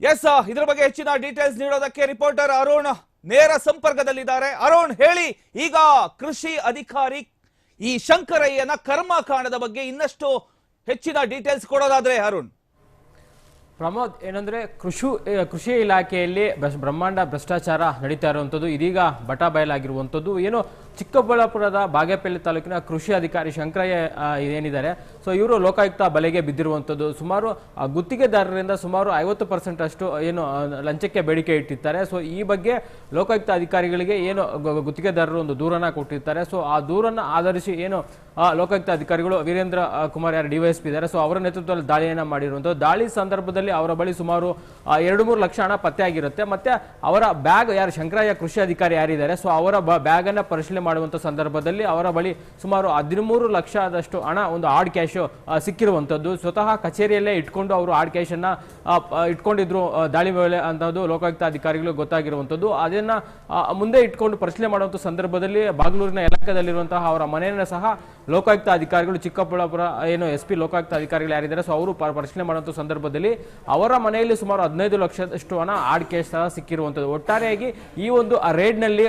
S ಇದ್ರ ಬಗ್ಗೆ ಹೆಚ್ಚಿನ ಡೀಟೇಲ್ಸ್ ನೀಡೋದಕ್ಕೆ ರಿಪೋರ್ಟರ್ ಅರುಣ್ ನೇರ ಸಂಪರ್ಕದಲ್ಲಿದ್ದಾರೆ. ಅರುಣ್, ಹೇಳಿ. ಈಗ ಕೃಷಿ ಅಧಿಕಾರಿ ಈ ಶಂಕರಯ್ಯನ ಕರ್ಮಕಾಂಡದ ಬಗ್ಗೆ ಇನ್ನಷ್ಟು ಹೆಚ್ಚಿನ ಡೀಟೇಲ್ಸ್ ಕೊಡೋದಾದ್ರೆ ಅರುಣ್. ಪ್ರಮೋದ್, ಏನಂದ್ರೆ ಕೃಷಿ ಕೃಷಿ ಇಲಾಖೆಯಲ್ಲಿ ಬ್ರಹ್ಮಾಂಡ ಭ್ರಷ್ಟಾಚಾರ ನಡೀತಾ ಇರುವಂಥದ್ದು, ಇದೀಗ ಬಟ ಬಯಲಾಗಿರುವಂಥದ್ದು ಏನು ಚಿಕ್ಕಬಳ್ಳಾಪುರದ ಬಾಗೇಪಲ್ಲಿ ತಾಲೂಕಿನ ಕೃಷಿ ಅಧಿಕಾರಿ ಶಂಕರಯ್ಯ ಏನಿದ್ದಾರೆ. ಸೊ ಇವರು ಲೋಕಾಯುಕ್ತ ಬಲೆಗೆ ಬಿದ್ದಿರುವಂಥದ್ದು ಸುಮಾರು ಗುತ್ತಿಗೆದಾರರಿಂದ ಸುಮಾರು ಐವತ್ತು ಪರ್ಸೆಂಟ್ ಅಷ್ಟು ಏನು ಲಂಚಕ್ಕೆ ಬೇಡಿಕೆ ಇಟ್ಟಿರ್ತಾರೆ. ಸೊ ಈ ಬಗ್ಗೆ ಲೋಕಾಯುಕ್ತ ಅಧಿಕಾರಿಗಳಿಗೆ ಏನು ಗುತ್ತಿಗೆದಾರರು ಒಂದು ದೂರನ್ನು ಕೊಟ್ಟಿರ್ತಾರೆ. ಸೊ ಆ ದೂರನ್ನು ಆಧರಿಸಿ ಏನು ಲೋಕಾಯುಕ್ತ ಅಧಿಕಾರಿಗಳು ವೀರೇಂದ್ರ ಕುಮಾರ್ ಯಾರು ಡಿವೈಎಸ್ಪಿ ಇದ್ದಾರೆ. ಸೊ ಅವರ ನೇತೃತ್ವದಲ್ಲಿ ದಾಳಿಯನ್ನು ಮಾಡಿರುವಂಥದ್ದು. ದಾಳಿ ಸಂದರ್ಭದಲ್ಲಿ ಅವರ ಬಳಿ ಸುಮಾರು ಎರಡು ಮೂರು ಲಕ್ಷ ಹಣ ಪತ್ತೆಯಾಗಿರುತ್ತೆ. ಮತ್ತೆ ಅವರ ಬ್ಯಾಗ್ ಯಾರು, ಶಂಕರಯ್ಯ ಕೃಷಿ ಅಧಿಕಾರಿ ಯಾರಿದ್ದಾರೆ. ಸೊ ಅವರ ಬ್ಯಾಗನ್ನು ಪರಿಶೀಲನೆ ಮಾಡುವಂತ ಸಂದರ್ಭದಲ್ಲಿ ಅವರ ಬಳಿ ಸುಮಾರು ಹದಿಮೂರು ಲಕ್ಷದಷ್ಟು ಹಣ, ಒಂದು ಹಾರ್ಡ್ ಕ್ಯಾಶು ಸಿಕ್ಕಿರುವಂಥದ್ದು ಸ್ವತಃ ಕಚೇರಿಯಲ್ಲೇ ಇಟ್ಕೊಂಡು ಅವರು ಹಾರ್ಡ್ ಕ್ಯಾಶನ್ನು ಇಟ್ಕೊಂಡಿದ್ರು ದಾಳಿ ವೇಳೆ ಅಂತದ್ದು ಲೋಕಾಯುಕ್ತ ಅಧಿಕಾರಿಗಳು ಗೊತ್ತಾಗಿರುವಂಥದ್ದು ಅದನ್ನ ಮುಂದೆ ಇಟ್ಕೊಂಡು ಪ್ರಶ್ನೆ ಮಾಡುವಂಥ ಸಂದರ್ಭದಲ್ಲಿ ಬಾಗಲೂರಿನ ಎಲಕದಲ್ಲಿರುವಂತಹ ಅವರ ಮನೆಯನ್ನು ಸಹ ಲೋಕಾಯುಕ್ತ ಅಧಿಕಾರಿಗಳು ಚಿಕ್ಕಬಳ್ಳಾಪುರ, ಏನು ಎಸ್ ಪಿ ಲೋಕಾಯುಕ್ತ ಅಧಿಕಾರಿಗಳು ಯಾರಿದ್ದಾರೆ, ಸೊ ಅವರು ಪ್ರಶ್ನೆ ಮಾಡುವಂಥ ಸಂದರ್ಭದಲ್ಲಿ ಅವರ ಮನೆಯಲ್ಲಿ ಸುಮಾರು ಹದಿನೈದು ಲಕ್ಷದಷ್ಟು ಹಣ ಹಾರ್ಡ್ ಕ್ಯಾಶ್ ಸಹ ಸಿಕ್ಕಿರುವಂಥದ್ದು ಒಟ್ಟಾರೆಯಾಗಿ ಈ ಒಂದು ರೇಡ್ನಲ್ಲಿ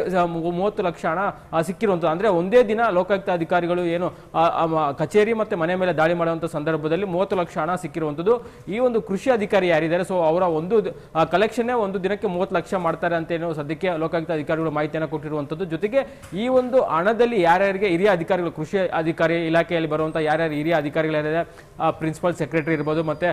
ಮೂವತ್ತು ಲಕ್ಷ ಹಣ ಸಿಕ್ಕಿರುವಂಥದ್ದು ಅಂದ್ರೆ ಒಂದೇ ದಿನ ಲೋಕಾಯುಕ್ತ ಅಧಿಕಾರಿಗಳು ಏನು ಕಚೇರಿ ಮತ್ತೆ ಮನೆ ಮೇಲೆ ದಾಳಿ ಮಾಡುವಂತ ಸಂದರ್ಭದಲ್ಲಿ ಮೂವತ್ತು ಲಕ್ಷ ಹಣ ಸಿಕ್ಕಿರುವಂಥದ್ದು. ಈ ಒಂದು ಕೃಷಿ ಅಧಿಕಾರಿ ಯಾರಿದ್ದಾರೆ? ಸೊ ಅವರ ಒಂದು ಕಲೆಕ್ಷನ್ನೇ ಒಂದು ದಿನಕ್ಕೆ ಮೂವತ್ತು ಲಕ್ಷ ಮಾಡ್ತಾರೆ ಅಂತ ಏನು ಸದ್ಯಕ್ಕೆ ಲೋಕಾಯುಕ್ತ ಅಧಿಕಾರಿಗಳು ಮಾಹಿತಿಯನ್ನು ಕೊಟ್ಟಿರುವಂಥದ್ದು. ಜೊತೆಗೆ ಈ ಒಂದು ಹಣದಲ್ಲಿ ಯಾರ್ಯಾರಿಗೆ ಹಿರಿಯ ಅಧಿಕಾರಿಗಳು, ಕೃಷಿ ಅಧಿಕಾರಿ ಇಲಾಖೆಯಲ್ಲಿ ಬರುವಂತ ಯಾರ್ಯಾರು ಹಿರಿಯ ಅಧಿಕಾರಿಗಳು ಯಾರಿದೆ ಪ್ರಿನ್ಸಿಪಲ್ ಸೆಕ್ರೆಟರಿ ಇರ್ಬೋದು, ಮತ್ತೆ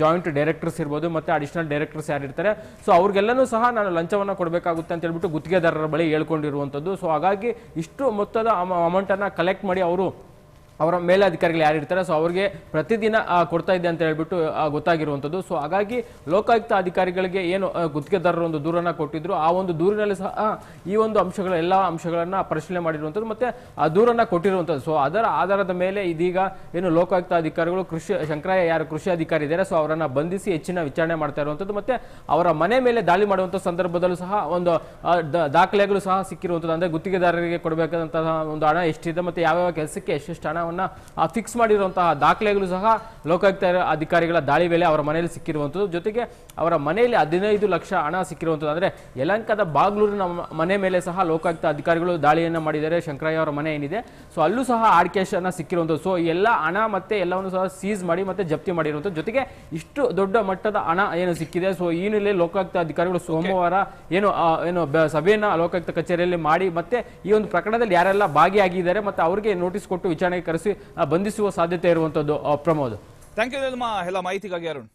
ಜಾಯಿಂಟ್ ಡೈರೆಕ್ಟರ್ಸ್ ಇರ್ಬೋದು, ಮತ್ತೆ ಅಡಿಷನಲ್ ಡೈರೆಕ್ಟರ್ಸ್ ಯಾರಿರ್ತಾರೆ? ಸೊ ಅವ್ರಿಗೆಲ್ಲನೂ ಸಹ ನಾನು ಲಂಚವನ್ನು ಕೊಡಬೇಕಾಗುತ್ತೆ ಅಂತ ಹೇಳ್ಬಿಟ್ಟು ಗುತ್ತಿಗೆದಾರರ ಬಳಿ ಹೇಳ್ಕೊಂಡಿರುವಂಥದ್ದು. ಸೊ ಹಾಗಾಗಿ ಇಷ್ಟು ಮೊತ್ತದ ಅಮೌಂಟನ್ನು ಕಲೆಕ್ಟ್ ಮಾಡಿ ಅವರು ಅವರ ಮೇಲಧಿಕಾರಿಗಳು ಯಾರಿರ್ತಾರೆ ಸೊ ಅವ್ರಿಗೆ ಪ್ರತಿದಿನ ಕೊಡ್ತಾ ಇದೆ ಅಂತ ಹೇಳ್ಬಿಟ್ಟು ಗೊತ್ತಾಗಿರುವಂಥದ್ದು ಸೊ ಹಾಗಾಗಿ ಲೋಕಾಯುಕ್ತ ಅಧಿಕಾರಿಗಳಿಗೆ ಏನು ಗುತ್ತಿಗೆದಾರರು ಒಂದು ದೂರನ್ನ ಕೊಟ್ಟಿದ್ರು, ಆ ಒಂದು ದೂರಿನಲ್ಲಿ ಸಹ ಈ ಒಂದು ಅಂಶಗಳ, ಎಲ್ಲ ಅಂಶಗಳನ್ನ ಪರಿಶೀಲನೆ ಮಾಡಿರುವಂಥದ್ದು ಮತ್ತೆ ಆ ದೂರನ್ನ ಕೊಟ್ಟಿರುವಂಥದ್ದು ಸೊ ಅದರ ಆಧಾರದ ಮೇಲೆ ಇದೀಗ ಏನು ಲೋಕಾಯುಕ್ತ ಅಧಿಕಾರಿಗಳು, ಕೃಷಿ, ಶಂಕರಯ್ಯ ಯಾರು ಕೃಷಿ ಅಧಿಕಾರಿ ಇದ್ದಾರೆ ಸೊ ಅವರನ್ನು ಬಂಧಿಸಿ ಹೆಚ್ಚಿನ ವಿಚಾರಣೆ ಮಾಡ್ತಾ ಇರುವಂಥದ್ದು ಮತ್ತೆ ಅವರ ಮನೆ ಮೇಲೆ ದಾಳಿ ಮಾಡುವಂಥ ಸಂದರ್ಭದಲ್ಲೂ ಸಹ ಒಂದು ದಾಖಲೆಗಳು ಸಹ ಸಿಕ್ಕಿರುವಂಥದ್ದು ಅಂದ್ರೆ ಗುತ್ತಿಗೆದಾರರಿಗೆ ಕೊಡಬೇಕಾದಂತಹ ಒಂದು ಹಣ ಎಷ್ಟಿದೆ, ಮತ್ತೆ ಯಾವ್ಯಾವ ಕೆಲಸಕ್ಕೆ ಎಷ್ಟೆಷ್ಟು ಹಣವನ್ನ ಫಿಕ್ಸ್ ಮಾಡಿರುವಂತಹ ದಾಖಲೆಗಳು ಸಹ ಲೋಕಾಯುಕ್ತ ಅಧಿಕಾರಿಗಳ ದಾಳಿ ವೇಳೆ ಅವರ ಮನೆಯಲ್ಲಿ ಸಿಕ್ಕಿರುವಂಥದ್ದು. ಜೊತೆಗೆ ಅವರ ಮನೆಯಲ್ಲಿ ಹದಿನೈದು ಲಕ್ಷ ಹಣ ಸಿಕ್ಕಿರುವಂಥದ್ದು. ಅಂದರೆ ಯಲಂಕದ ಬಾಗ್ಲೂರಿನ ಮನೆ ಮೇಲೆ ಸಹ ಲೋಕಾಯುಕ್ತ ಅಧಿಕಾರಿಗಳು ದಾಳಿಯನ್ನು ಮಾಡಿದ್ದಾರೆ. ಶಂಕರಯ್ಯ ಅವರ ಮನೆ ಏನಿದೆ. ಸೊ ಅಲ್ಲೂ ಸಹ ಆಡ್ ಕ್ಯಾಶ್ ಅನ್ನ ಸಿಕ್ಕಿರುವಂಥದ್ದು. ಸೊ ಎಲ್ಲ ಹಣ ಮತ್ತೆ ಎಲ್ಲವನ್ನು ಸಹ ಸೀಸ್ ಮಾಡಿ ಮತ್ತೆ ಜಪ್ತಿ ಮಾಡಿರುವಂಥದ್ದು. ಜೊತೆಗೆ ಇಷ್ಟು ದೊಡ್ಡ ಮಟ್ಟದ ಹಣ ಏನು ಸಿಕ್ಕಿದೆ. ಸೊ ಈ ನಿಲೆ ಲೋಕಾಯುಕ್ತ ಅಧಿಕಾರಿಗಳು ಸೋಮವಾರ ಏನು ಏನು ಸಭೆಯನ್ನ ಲೋಕಾಯುಕ್ತ ಕಚೇರಿಯಲ್ಲಿ ಮಾಡಿ ಮತ್ತೆ ಈ ಒಂದು ಪ್ರಕರಣದಲ್ಲಿ ಯಾರೆಲ್ಲ ಭಾಗಿಯಾಗಿದ್ದಾರೆ ಮತ್ತೆ ಅವರಿಗೆ ನೋಟಿಸ್ ಕೊಟ್ಟು ವಿಚಾರಣೆಗೆ ಕರೆಸಿ ಬಂಧಿಸುವ ಸಾಧ್ಯತೆ ಇರುವಂತದ್ದು ಪ್ರಮೋದ್. ಥ್ಯಾಂಕ್ ಯು ಎಲ್ಲ ಮಾಹಿತಿಗಾಗಿ ಅರುಣ್.